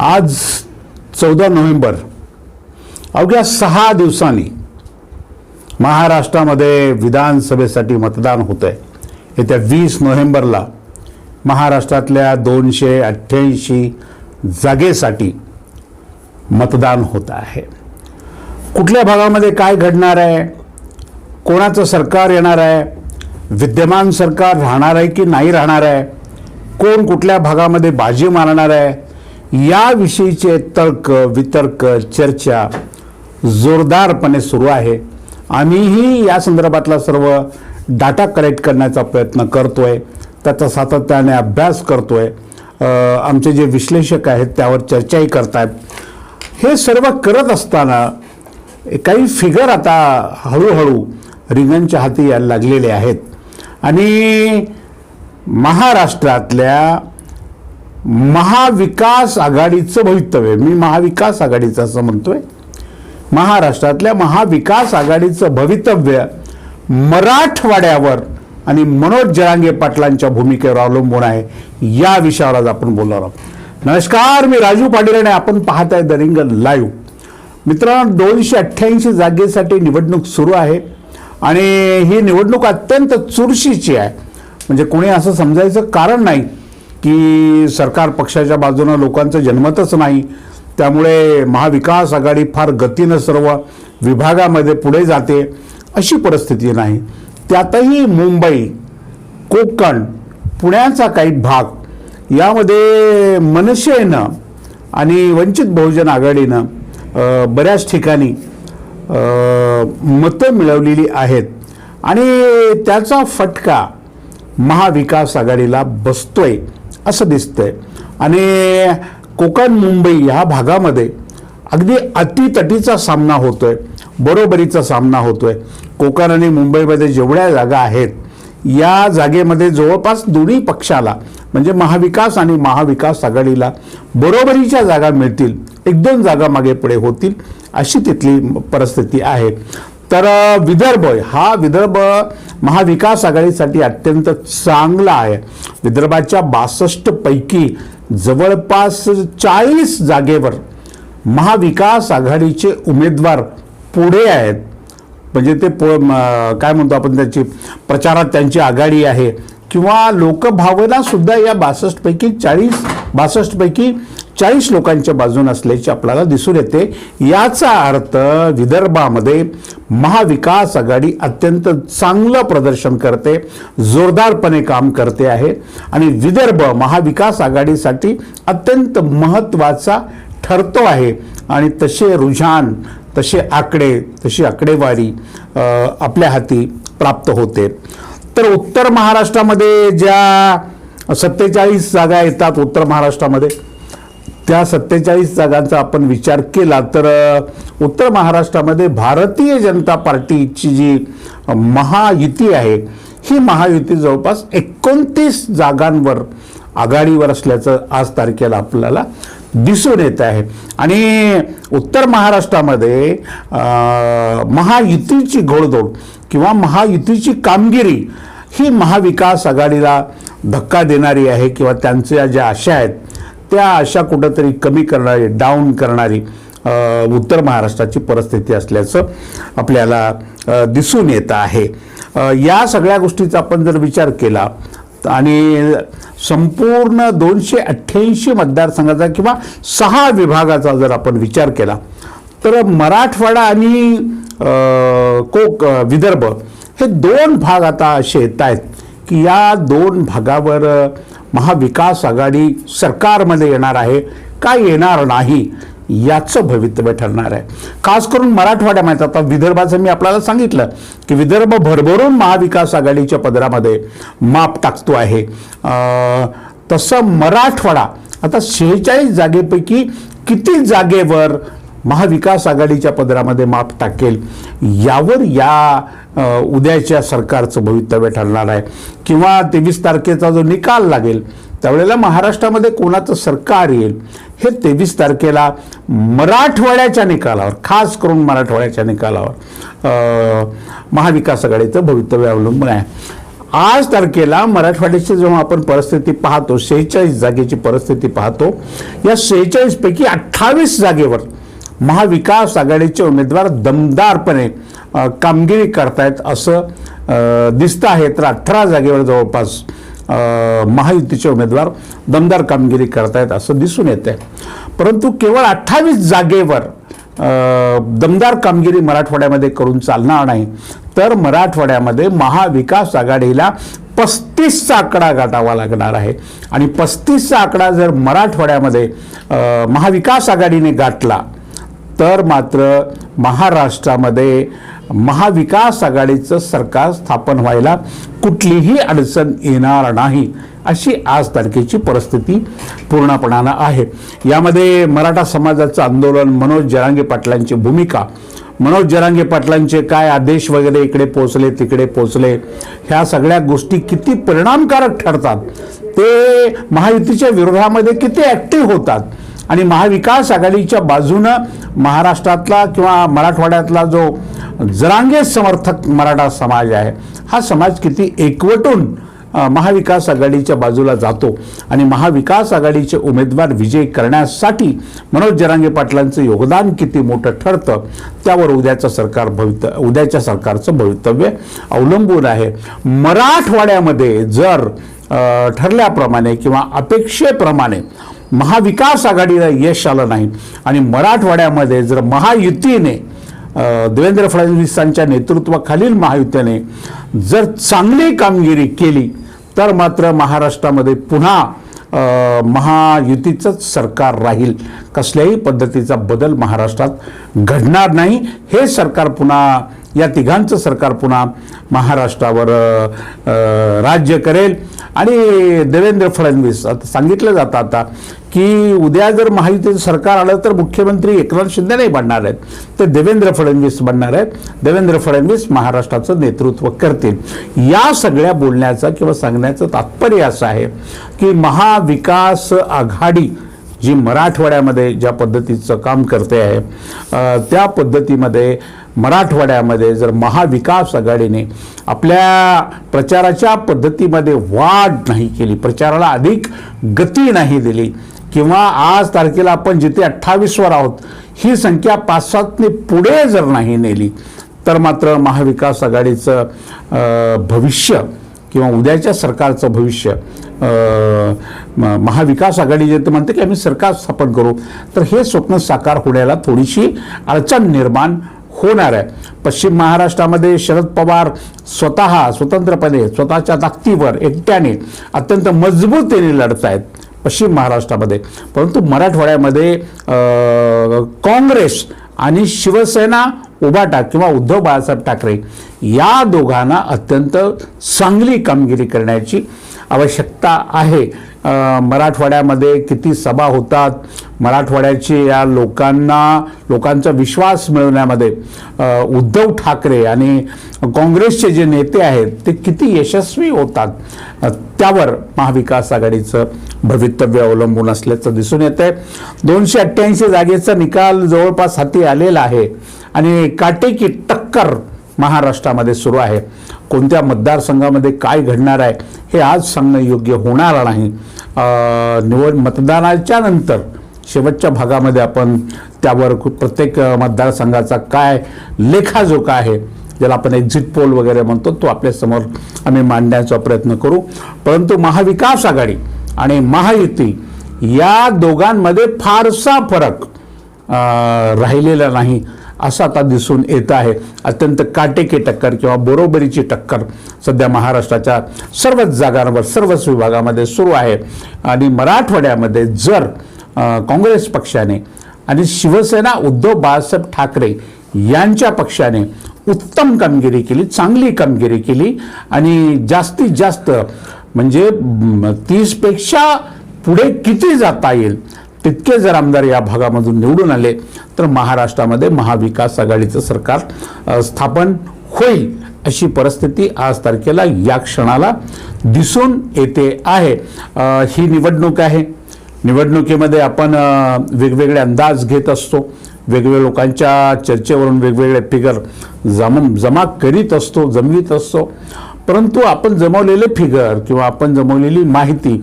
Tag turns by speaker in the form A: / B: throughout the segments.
A: आज चौदा नोव्हेंबर अवघ्या सहा दिवसांनी महाराष्ट्रामध्ये विधानसभेसाठी मतदान होतं आहे येत्या वीस नोव्हेंबरला महाराष्ट्रातल्या दोनशे अठ्ठ्याऐंशी जागेसाठी मतदान होत आहे. कुठल्या भागामध्ये काय घडणार आहे? कोणाचं सरकार येणार आहे? विद्यमान सरकार राहणार आहे की नाही राहणार आहे? कोण कुठल्या भागामध्ये बाजी मारणार आहे? याविषयीचे तर्क वितर्क चर्चा जोरदारपणे सुरू आहे. आम्हीही या संदर्भातला सर्व डाटा कलेक्ट करण्याचा प्रयत्न करतोय. त्याचा सातत्याने अभ्यास करतोय. आहे आमचे जे विश्लेषक आहेत त्यावर चर्चाही करतायत. हे सर्व करत असताना काही फिगर आता हळूहळू रिंगणच्या हाती यायला लागलेले आहेत. आणि महाराष्ट्रातल्या महाविकास आघाडीचं भवितव्य. मी महाविकास आघाडीचं असं म्हणतोय. महाराष्ट्रातल्या महाविकास आघाडीचं भवितव्य मराठवाड्यावर आणि मनोज जरांगे पाटलांच्या भूमिकेवर अवलंबून आहे. या विषयावर आज आपण बोलणार आहोत. नमस्कार मी राजू पाटील आणि आपण पाहत आहे द लाईव्ह. मित्रांनो दोनशे अठ्ठ्याऐंशी जागेसाठी निवडणूक सुरू आहे आणि ही निवडणूक अत्यंत चुरशीची आहे. म्हणजे कोणी असं समजायचं कारण नाही. की सरकार पक्षाच्या बाजूनं लोकांचं जन्मतच नाही. त्यामुळे महाविकास आघाडी फार गतीनं सर्व विभागामध्ये पुढे जाते अशी परिस्थिती नाही. त्यातही मुंबई कोकण पुण्याचा काही भाग यामध्ये मनसेनं आणि वंचित बहुजन आघाडीनं बऱ्याच ठिकाणी मतं मिळवलेली आहेत. आणि त्याचा फटका महाविकास आघाडीला बसतोय. असं दिसतंय. आणि कोकण मुंबई ह्या भागामध्ये अगदी अतितटीचा सामना होतोय. बरोबरीचा सामना होतोय. कोकण आणि मुंबईमध्ये जेवढ्या जागा आहेत या जागेमध्ये जवळपास दोन्ही पक्षाला म्हणजे महाविकास आणि महाविकास आघाडीला बरोबरीच्या जागा मिळतील. एक दोन जागा मागे पुढे होतील अशी तिथली परिस्थिती आहे. तर विदर्भ हा विदर्भ महाविकास आघाडीसाठी अत्यंत चांगला आहे. विदर्भाच्या बासष्ट पैकी जवळपास चाळीस जागेवर महाविकास आघाडीचे उमेदवार पुढे आहेत. म्हणजे ते प काय म्हणतो आपण त्याची प्रचारात त्यांची आघाडी आहे. किंवा लोकभावनासुद्धा या बासष्टपैकी चाळीस बासष्टपैकी चाळीस लोकांच्या बाजून असल्याचे आपल्याला दिसून येते. याचा अर्थ विदर्भामध्ये महाविकास आघाडी अत्यंत चांगलं प्रदर्शन करते जोरदारपणे काम करते आहे आणि विदर्भ महाविकास आघाडीसाठी अत्यंत महत्त्वाचा ठरतो आहे. आणि तसे रुझान तसे आकडे तशी आकडेवारी आपल्या हाती प्राप्त होते. तर उत्तर महाराष्ट्रामध्ये ज्या सत्तेचाळीस जागा येतात उत्तर महाराष्ट्रामध्ये त्या सत्तेचाळीस जागांचा आपण विचार केला तर उत्तर महाराष्ट्रामध्ये भारतीय जनता पार्टीची जी महायुती आहे ही महायुती जवळपास एकोणतीस जागांवर आघाडीवर असल्याचं आज तारखेला आपल्याला दिसून येत आहे. आणि उत्तर महाराष्ट्रामध्ये महायुतीची घोडदौड किंवा महायुतीची कामगिरी ही महाविकास आघाडीला धक्का देणारी आहे किंवा त्यांच्या ज्या आशा आहेत त्या अशा कुठंतरी कमी करणारी डाऊन करणारी उत्तर महाराष्ट्राची परिस्थिती असल्याचं आपल्याला दिसून येत आहे. या सगळ्या गोष्टीचा आपण जर विचार केला आणि संपूर्ण दोनशे अठ्ठ्याऐंशी मतदारसंघाचा किंवा सहा विभागाचा जर आपण विचार केला तर मराठवाडा आणि कोक विदर्भ हे दोन भाग आता असे येत आहेत की या दोन भागावर महाविकास आघाडी सरकारमध्ये येणार आहे का येणार नाही याचं भवितव्य ठरणार आहे. खास करून मराठवाड्यामध्ये आता विदर्भाचं मी आपल्याला सांगितलं की विदर्भ भरभरून महाविकास आघाडीच्या पदरामध्ये माप टाकतो आहे. तसं मराठवाडा आता शेहेचाळीस जागेपैकी किती जागेवर महाविकास आघाडीच्या पदरामध्ये माप टाकेल. यावर या उद्याच्या सरकारचं भवितव्य ठरणार आहे. किंवा तेवीस तारखेचा जो निकाल लागेल त्यावेळेला महाराष्ट्रामध्ये कोणाचं सरकार येईल हे तेवीस तारखेला मराठवाड्याच्या निकालावर खास करून मराठवाड्याच्या निकालावर महाविकास आघाडीचं भवितव्य अवलंबून आहे. आज तारखेला मराठवाड्याची जेव्हा आपण परिस्थिती पाहतो सेहेचाळीस जागेची परिस्थिती पाहतो या सेहेचाळीसपैकी अठ्ठावीस जागेवर महाविकास आघाडीचे उमेदवार दमदारपणे कामगिरी करतायत असं दिसतं आहे तर अठरा जागेवर जवळपास महायुतीचे उमेदवार दमदार कामगिरी करतायत असं दिसून येत आहे परंतु केवळ अठ्ठावीस जागेवर दमदार कामगिरी मराठवाड्यामध्ये करून चालणार नाही. तर मराठवाड्यामध्ये महाविकास आघाडीला पस्तीसचा आकडा गाठावा लागणार आहे. आणि पस्तीसचा आकडा जर मराठवाड्यामध्ये महाविकास आघाडीने गाठला तर मात्र महाराष्ट्रामध्ये महाविकास आघाडीचं सरकार स्थापन व्हायला कुठलीही अडचण येणार नाही अशी आज तारखेची परिस्थिती पूर्णपणानं आहे. यामध्ये मराठा समाजाचं आंदोलन मनोज जरांगे पाटलांची भूमिका. मनोज जरांगे पाटलांचे काय आदेश वगैरे इकडे पोचले तिकडे पोचले ह्या सगळ्या गोष्टी किती परिणामकारक ठरतात ते महायुतीच्या विरोधामध्ये किती ॲक्टिव्ह होतात आणि महाविकास आघाडीच्या बाजूनं महाराष्ट्रातला किंवा मराठवाड्यातला जो जरांगे समर्थक मराठा समाज आहे हा समाज किती एकवटून महाविकास आघाडीच्या बाजूला जातो. आणि महाविकास आघाडीचे उमेदवार विजय करण्यासाठी मनोज जरांगे पाटलांचं योगदान किती मोठं ठरतं त्यावर उद्याचं सरकार भवित उद्याच्या सरकारचं भवितव्य अवलंबून आहे. मराठवाड्यामध्ये जर ठरल्याप्रमाणे किंवा अपेक्षेप्रमाणे महाविकास आघाडीला यश आलं नाही. आणि मराठवाड्यामध्ये जर महायुतीने देवेंद्र फडणवीसांच्या नेतृत्वाखालील महायुतीने जर चांगली कामगिरी केली तर मात्र महाराष्ट्रामध्ये पुन्हा महायुतीचंच सरकार राहील. कसल्याही पद्धतीचा बदल महाराष्ट्रात घडणार नाही. हे सरकार पुन्हा या तिघांचं सरकार पुन्हा महाराष्ट्रावर राज्य करेल. आणि देवेंद्र फडणवीस आता सांगितलं जातं आता की उद्या जर महायुतीचं सरकार आलं तर मुख्यमंत्री एकनाथ शिंदे नाही बनणार आहेत ते देवेंद्र फडणवीस बनणार आहेत. देवेंद्र फडणवीस महाराष्ट्राचं नेतृत्व करतील. या सगळ्या बोलण्याचा किंवा सांगण्याचं तात्पर्य असं आहे की महाविकास आघाडी जी मराठवाड्यामध्ये ज्या पद्धतीचं काम करते आहे त्या पद्धतीमध्ये मराठवाड्यामध्ये जर महाविकास आघाडीने आपल्या प्रचाराच्या पद्धतीमध्ये वाढ नाही केली प्रचाराला अधिक गती नाही दिली किंवा आज तारखेला आपण जिथे अठ्ठावीसवर आहोत ही संख्या पाच सातने पुढे जर नाही नेली तर मात्र महाविकास आघाडीचं भविष्य किंवा उद्याच्या सरकारचं भविष्य म- महाविकास आघाडी जे ते म्हणते की आम्ही सरकार स्थापन करू तर हे स्वप्न साकार होण्याला थोडीशी अडचण निर्माण होणार आहे. पश्चिम महाराष्ट्रामध्ये शरद पवार स्वतः स्वतंत्रपणे स्वतःच्या ताकदीवर एकट्याने अत्यंत मजबूतीने लढत आहेत पश्चिम महाराष्ट्रामध्ये. परंतु मराठवाड्यामध्ये काँग्रेस आणि शिवसेना उभाटा किंवा उद्धव बाळासाहेब ठाकरे या दोघांना अत्यंत चांगली कामगिरी करण्याची आवश्यकता आहे. मराठवाड्यामध्ये किती सभा होतात मराठवाड्याची या लोकांना लोकांचा विश्वास मिळवण्यामध्ये उद्धव ठाकरे आणि काँग्रेसचे जे नेते आहेत ते किती यशस्वी होतात त्यावर महाविकास आघाडीचं भवितव्य अवलंबून असल्याचं दिसून येतं आहे दोनशे अठ्ठ्याऐंशी जागेचा निकाल जवळपास हाती आलेला आहे. आणि काटेकी टक्कर महाराष्ट्रामध्ये सुरू आहे. कोणत्या मतदारसंघामध्ये काय घडणार आहे हे आज सांगणं योग्य होणार नाही. निवड मतदानाच्या नंतर शेवटच्या भागामध्ये आपण त्यावर प्रत्येक मतदारसंघाचा काय लेखाजोखा आहे ज्याला आपण एक्झिट पोल वगैरे म्हणतो तो आपल्यासमोर आम्ही मांडण्याचा प्रयत्न करू. परंतु महाविकास आघाडी आणि महायुती या दोघांमध्ये फारसा फरक राहिलेला नाही. असं आता दिसून येत आहे. अत्यंत काटेकी टक्कर किंवा बरोबरीची टक्कर सध्या महाराष्ट्राच्या सर्वच जागांवर सर्वच विभागामध्ये सुरू आहे. आणि मराठवाड्यामध्ये जर काँग्रेस पक्षाने आणि शिवसेना उद्धव बाळासाहेब ठाकरे यांच्या पक्षाने उत्तम कामगिरी केली चांगली कामगिरी केली आणि जास्तीत जास्त म्हणजे तीसपेक्षा पुढे किती जाता येईल तितके जर आमदार या भागामधून निवडून आले तर महाराष्ट्रामध्ये महाविकास आघाडीचं सरकार स्थापन होईल अशी परिस्थिती आज तारखेला या क्षणाला दिसून येते आहे. ही निवडणूक आहे. निवडणुकीमध्ये आपण वेगवेगळे अंदाज घेत असतो. वेगवेगळ्या लोकांच्या चर्चेवरून वेगवेगळे फिगर जम जमा करीत असतो जमवीत असतो. परंतु आपण जमवलेले फिगर किंवा आपण जमवलेली माहिती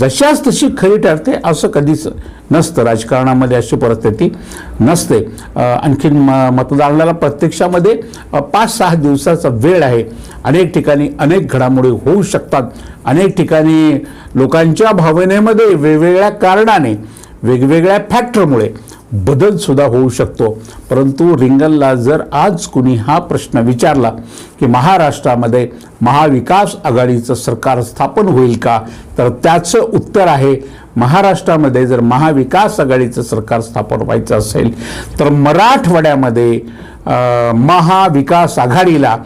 A: जशाच तशी खरी ठरते असं कधीच नसतं. राजकारणामध्ये अशी परिस्थिती नसते. आणखीन म मतदानाला प्रत्यक्षामध्ये पाच सहा दिवसाचा वेळ आहे. अनेक ठिकाणी अनेक घडामोडी होऊ शकतात. अनेक ठिकाणी लोकांच्या भावनेमध्ये वेगवेगळ्या कारणाने वेगवेगळ्या फॅक्टरमुळे बदलसुद्धा होऊ शकतो. परंतु रिंगणला जर आज कुणी हा प्रश्न विचारला की महाराष्ट्रामध्ये महाविकास आघाडीचं सरकार स्थापन होईल का तर त्याचं उत्तर आहे महाराष्ट्रामध्ये जर महाविकास आघाडीचं सरकार स्थापन व्हायचं असेल तर मराठवाड्यामध्ये महाविकास आघाडीला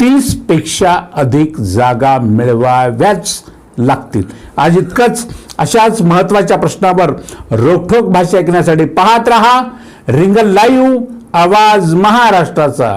A: तीसपेक्षा अधिक जागा मिळवाव्याच लागतील. आज इतकंच अशाच महत्त्वाच्या प्रश्नावर रोखोक भाषा ऐकण्यासाठी पाहत रहा. रिंगल लाईव्ह आवाज महाराष्ट्राचा.